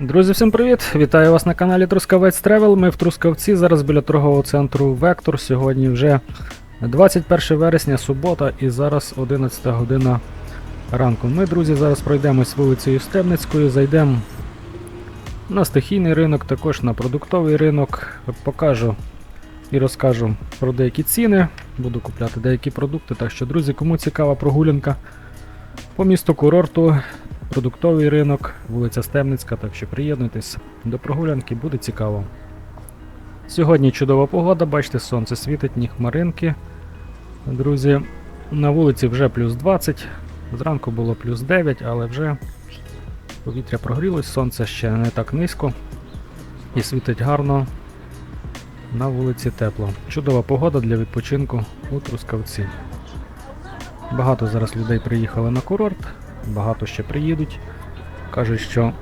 Друзі, всім привіт! Вітаю вас на каналі Трускавець Тревел. Ми в Трускавці, зараз біля торгового центру Вектор. Сьогодні вже 21 вересня, субота, і зараз 11 година ранку. Ми, друзі, зараз пройдемось вулицею Стебницькою, зайдемо на стихійний ринок, також на продуктовий ринок. Покажу і розкажу про деякі ціни. Буду купляти деякі продукти. Так що, друзі, кому цікава прогулянка по місту курорту, продуктовий ринок, вулиця Стемницька, так що приєднуйтесь до прогулянки, буде цікаво. Сьогодні чудова погода, бачите, сонце світить, ні хмаринки. Друзі, на вулиці вже плюс 20, зранку було плюс 9, але вже повітря прогрілось, сонце ще не так низько і світить гарно. На вулиці тепло. Чудова погода для відпочинку у Трускавці. Багато зараз людей приїхали на курорт, багато ще приїдуть. Кажуть, що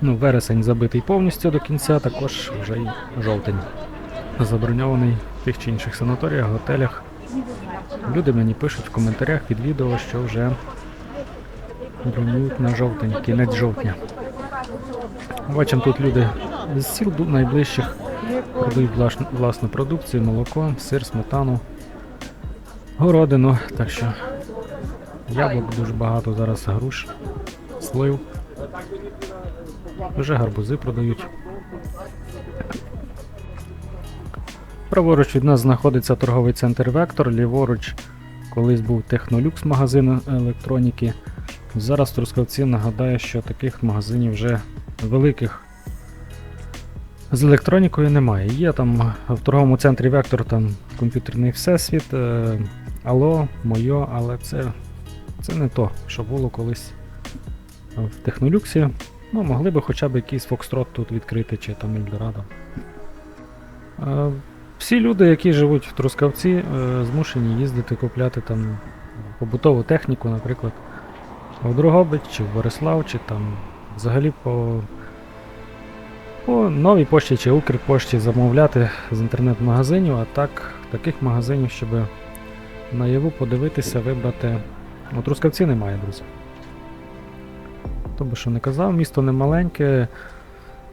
ну, вересень забитий повністю до кінця, також вже й жовтень. Заброньований в тих чи інших санаторіях, готелях. Люди мені пишуть в коментарях під відео, що вже бронюють на жовтень, кінець жовтня. Бачимо тут люди з сіл найближчих продають власну продукцію, молоко, сир, сметану, городину. Так що яблук дуже багато зараз груш, слив. Вже гарбузи продають. Праворуч від нас знаходиться торговий центр Вектор, ліворуч колись був Технолюкс магазин електроніки. Зараз Трускавці нагадаю, що таких магазинів вже великих з електронікою немає. Є там в торговому центрі Вектор там комп'ютерний всесвіт, е, Алло, Мойо, але це, це не то, що було колись в Технолюксі. Ну, могли би хоча б якийсь Фокстрот тут відкрити чи там Ельдорадо. Всі люди, які живуть в Трускавці, е, змушені їздити купляти там побутову техніку, наприклад, в Дрогобич, чи в Борислав, чи там взагалі по, по новій пошті чи Укрпошті замовляти з інтернет-магазинів, а так таких магазинів, щоб наяву подивитися, вибрати. У Трускавці немає, друзі. Хто би що не казав, місто не маленьке,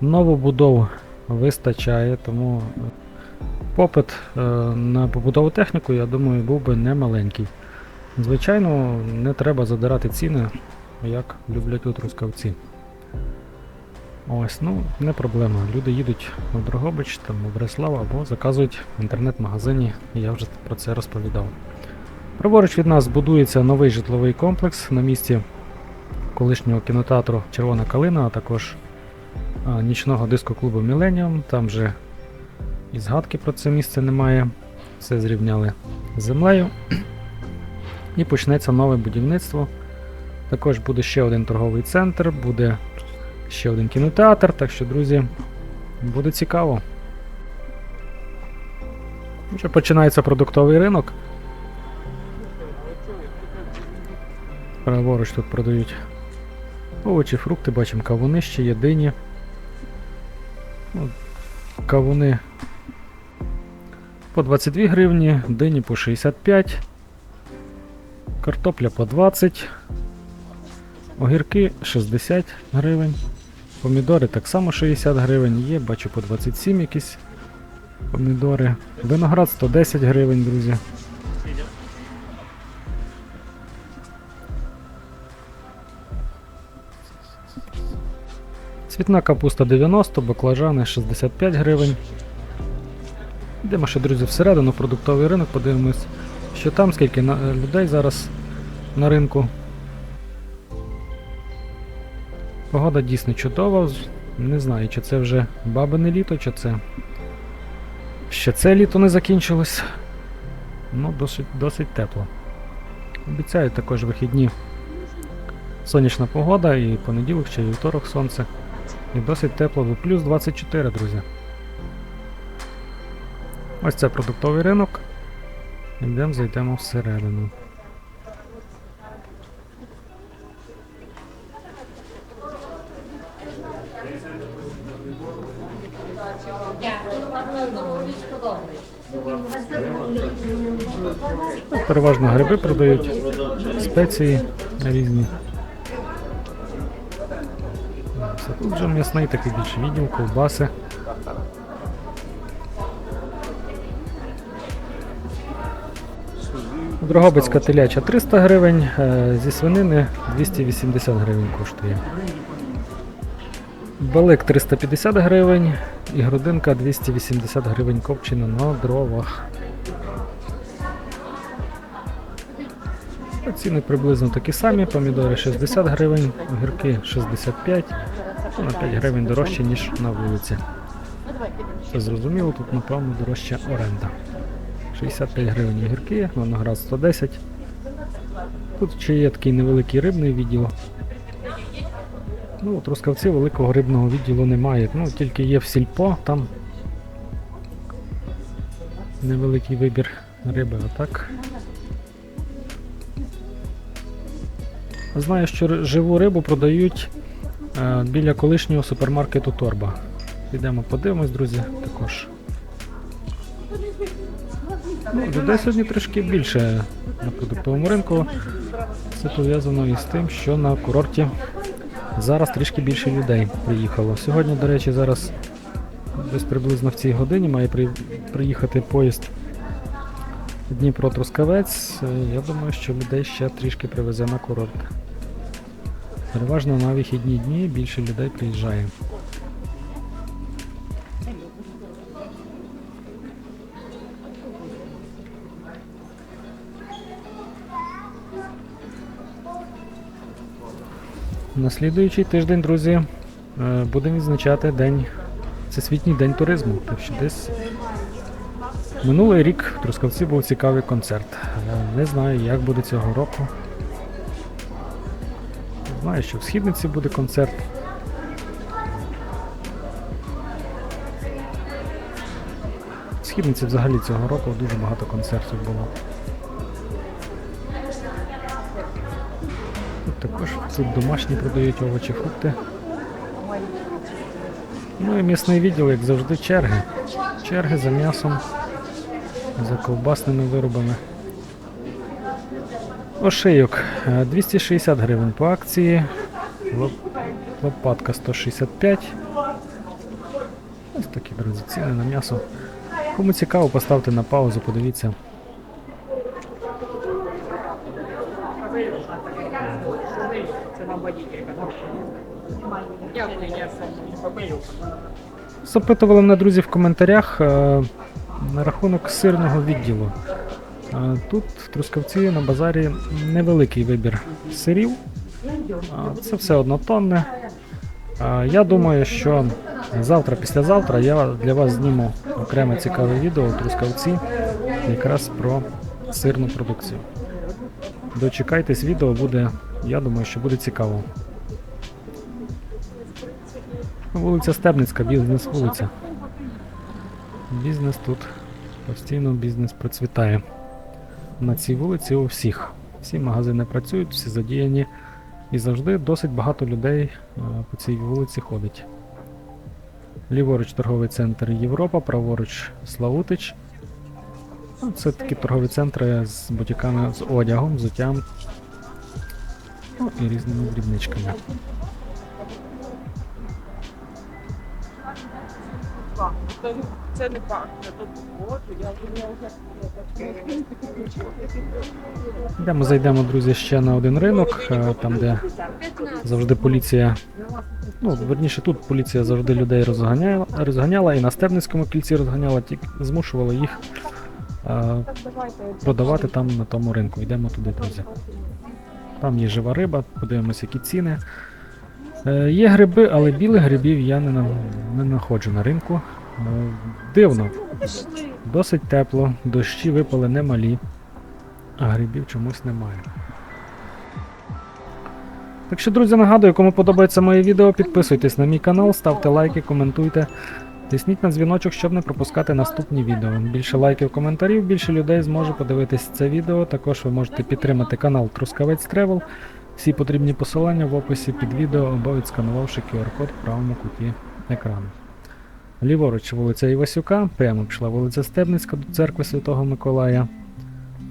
новобудов вистачає, тому е, попит е, на побутову техніку, я думаю, був би не маленький. Звичайно, не треба задирати ціни, як люблять тут рускавці. Ось, ну, не проблема. Люди їдуть в Дрогобич, там, у Бреслав або заказують в інтернет-магазині, я вже про це розповідав. Праворуч від нас будується новий житловий комплекс на місці колишнього кінотеатру Червона Калина, а також нічного дискоклубу Millennium. Там вже і згадки про це місце немає. Все зрівняли з землею. І почнеться нове будівництво. Також буде ще один торговий центр, буде ще один кінотеатр, так що, друзі, буде цікаво. Починається продуктовий ринок. Праворуч тут продають овочі, фрукти, бачимо кавуни ще є дині. Ну, Кавуни по 22 гривні, дині по 65, картопля по 20, огірки 60 гривень, помідори так само 60 гривень, є, бачу по 27 якісь помідори. Виноград 110 гривень, друзі. Цвітна капуста 90, баклажани 65 гривень. Йдемо ще, друзі, всередину продуктовий ринок, подивимось, що там, скільки е, людей зараз на ринку. Погода дійсно чудова. Не знаю, чи це вже бабине літо, чи це. Ще це літо не закінчилось. Ну, досить, досить тепло. Обіцяють також вихідні сонячна погода і понеділок, ще вівторок сонце. І досить тепло, до плюс 24, друзі. Ось це продуктовий ринок. Йдемо, зайдемо всередину. Переважно гриби продають, спеції різні. Тут вже м'ясний такий більший відділ, ковбаси. Дрогобицька теляча 300 гривень, е, зі свинини 280 гривень коштує. Балик 350 гривень і грудинка 280 гривень копчена на дровах. Ціни приблизно такі самі, помідори 60 гривень, огірки 65, ну, на 5 гривень дорожче, ніж на вулиці. Це зрозуміло, тут напевно дорожча оренда. 65 гривень огірки, виноград 110. Тут ще є такий невеликий рибний відділ. Ну, Трускавці великого рибного відділу немає. Ну, тільки є в сільпо, там невеликий вибір риби, а так. Знаю, що живу рибу продають біля колишнього супермаркету Торба. Підемо подивимось, друзі, також. Ну, людей сьогодні трішки більше на продуктовому ринку. Це пов'язано із тим, що на курорті зараз трішки більше людей приїхало. Сьогодні, до речі, зараз десь приблизно в цій годині має приїхати поїзд Дніпро-Трускавець. Е, Я думаю, що людей ще трішки привезе на курорт. Переважно на вихідні дні більше людей приїжджає. На слідуючий тиждень, друзі, е, будемо відзначати день, Всесвітній день туризму. Так що десь минулий рік в Трускавці був цікавий концерт. Е, Не знаю, як буде цього року. Знаю, що в Східниці буде концерт. В Східниці взагалі цього року дуже багато концертів було. Тут також тут домашні продають овочі, фрукти. Ну і м'ясний відділ, як завжди, черги. Черги за м'ясом, за ковбасними виробами. Ошийок е, 260 гривень по акції. Лопатка 165. Ось такі, друзі, ціни на м'ясо. Кому цікаво, поставте на паузу, подивіться. Запитували мене друзі в коментарях е, на рахунок сирного відділу. Тут в Трускавці на базарі невеликий вибір сирів. Це все однотонне. Я думаю, що завтра, післязавтра я для вас зніму окреме цікаве відео у Трускавці якраз про сирну продукцію. Дочекайтесь відео, буде, я думаю, що буде цікаво. Вулиця Стебницька, бізнес вулиця. Бізнес тут постійно бізнес процвітає. На цій вулиці у всіх. Всі магазини працюють, всі задіяні. І завжди досить багато людей е, по цій вулиці ходить. Ліворуч торговий центр Європа, праворуч Славутич. Ну, Це такі торгові центри з бутіками, з одягом, взуттям ну, і різними дрібничками. Це не факт, вже Йдемо, зайдемо, друзі, ще на один ринок, е, там, де завжди поліція. Ну, верніше, тут поліція завжди людей розганяла, розганяла і на Стебницькому кільці розганяла, тільки змушувала їх е, продавати там на тому ринку. Йдемо туди, друзі. Там є жива риба, подивимося, які ціни. Е, є гриби, але білих грибів я не знаходжу на ринку. Дивно. Досить тепло, дощі випали немалі, а грибів чомусь немає. Так що, друзі, нагадую, кому подобається моє відео, підписуйтесь на мій канал, ставте лайки, коментуйте. Тисніть на дзвіночок, щоб не пропускати наступні відео. Більше лайків, коментарів, більше людей зможе подивитись це відео. Також ви можете підтримати канал Трускавець Тревел. Всі потрібні посилання в описі під відео або відсканувавши QR-код в правому куті екрану. Ліворуч вулиця Івасюка, прямо пішла вулиця Стебницька до церкви Святого Миколая.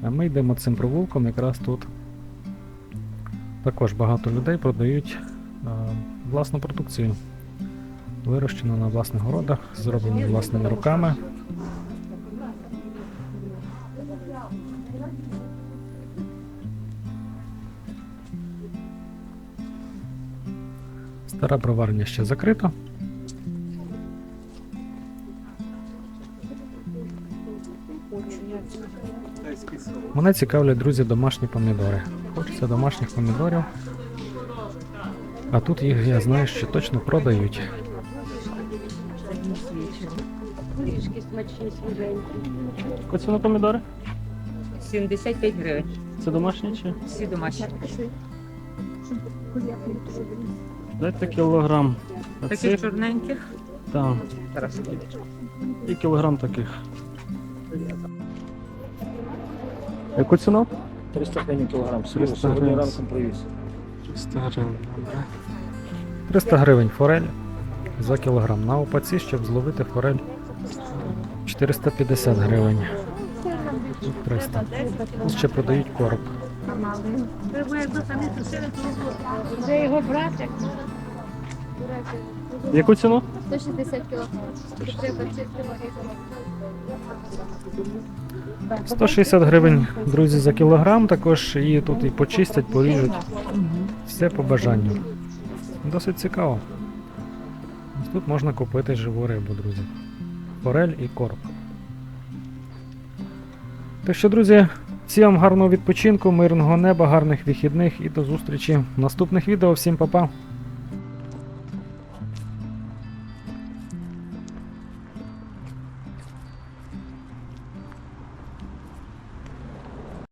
А ми йдемо цим провулком якраз тут. Також багато людей продають е, власну продукцію. Вирощено на власних городах, зроблено власними руками. Стара броварня ще закрита. Мене цікавлять, друзі, домашні помідори. Хочеться домашніх помідорів. А тут їх, я знаю, що точно продають. Горішки смачні. Ціна помідори? 75 гривень. Це домашні чи? Всі домашні. Дайте кілограм. Таких чорненьких. Так. І кілограм таких. Яку ціну? 300 гривень кілограм. 300 Сьогодні гривень. ранком привіз. 300 гривень. 300 гривень форель за кілограм. На опаці, щоб зловити форель 450 гривень. 300. Тут ще продають короб. Це його братик. Яку ціну? 160 кіло. 160 гривень, друзі, за кілограм. Також її тут і почистять, поріжуть. Все по бажанню. Досить цікаво. Тут можна купити живу рибу, друзі. Форель і короб. Так що, друзі, всім гарного відпочинку, мирного неба, гарних вихідних і до зустрічі в наступних відео. Всім па-па!